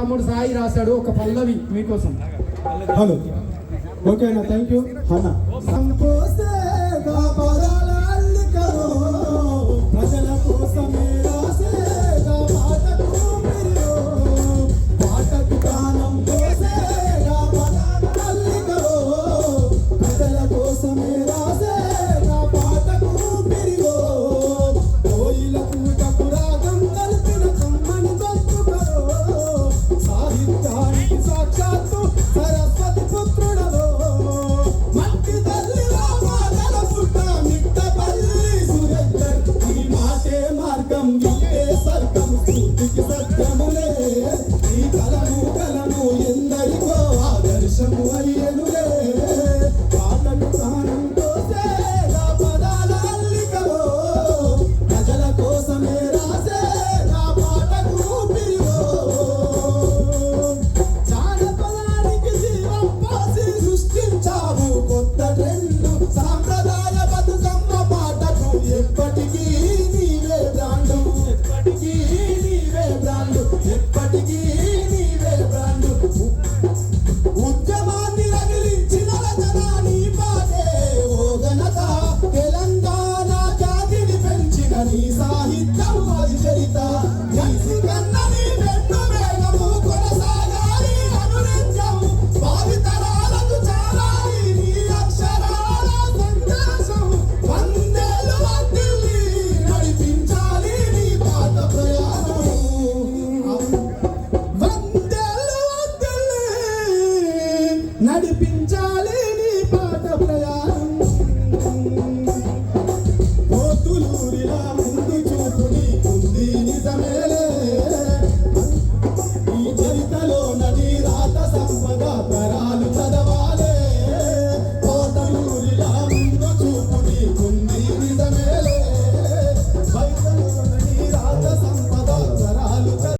తమ్ముడు సాయి రాశాడు ఒక పల్లవి మీకోసం. హలో. ఓకే అన్న థ్యాంక్ యూ అన్న. กำจง నీ సాహిత్యం పరిచరిత